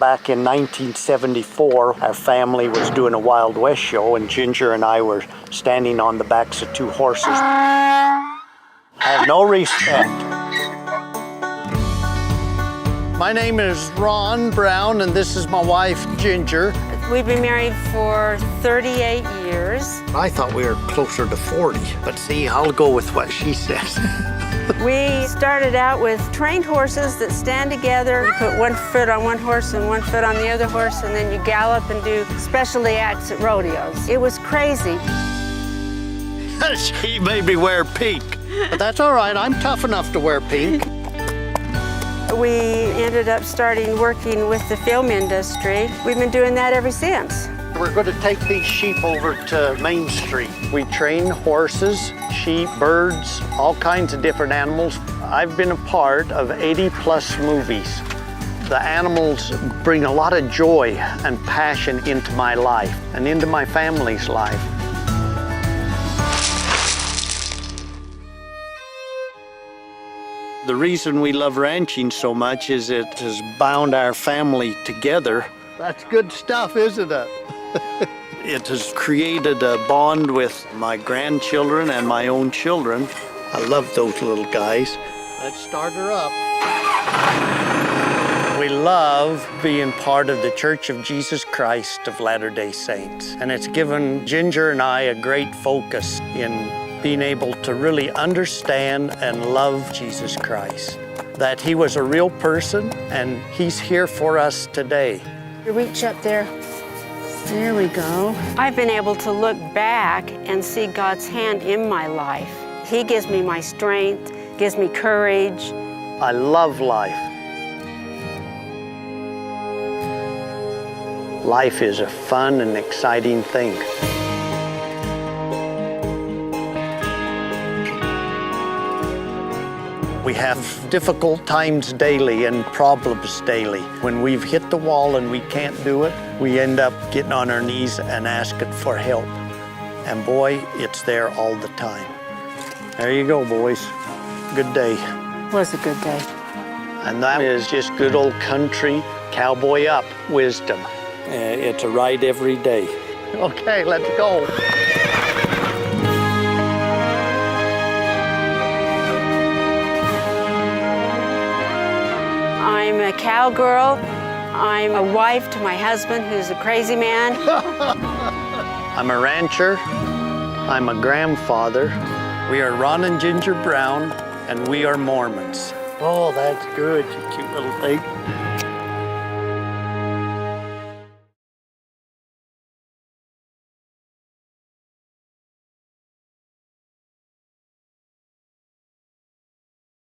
Back in 1974, our family was doing a Wild West show, and Ginger and I were standing on the backs of two horses. I have no respect. My name is Ron Brown, and this is my wife, Ginger. We've been married for 38 years. I thought we were closer to 40, but see, I'll go with what she says. We started out with trained horses that stand together. You put one foot on one horse and one foot on the other horse, and then you gallop and do specialty acts at rodeos. It was crazy. she made me wear pink. But that's all right, I'm tough enough to wear pink. We ended up starting working with the film industry. We've been doing that ever since. We're going to take these sheep over to Main Street. We train horses, sheep, birds, all kinds of different animals. I've been a part of 80 plus movies. The animals bring a lot of joy and passion into my life and into my family's life. The reason we love ranching so much is it has bound our family together. That's good stuff, isn't it? It has created a bond with my grandchildren and my own children. I love those little guys. Let's start her up. We love being part of the Church of Jesus Christ of Latter day Saints. And it's given Ginger and I a great focus in being able to really understand and love Jesus Christ. That he was a real person and he's here for us today. You reach up there. There we go. I've been able to look back and see God's hand in my life. He gives me my strength, gives me courage. I love life. Life is a fun and exciting thing. We have difficult times daily and problems daily. When we've hit the wall and we can't do it, we end up getting on our knees and asking for help. And boy, it's there all the time. There you go, boys. Good day. Was a good day. And that is just good old country, cowboy up wisdom. Uh, it's a ride every day. Okay, let's go. A cowgirl. I'm a wife to my husband, who's a crazy man. I'm a rancher. I'm a grandfather. We are Ron and Ginger Brown, and we are Mormons. Oh, that's good, you cute little thing.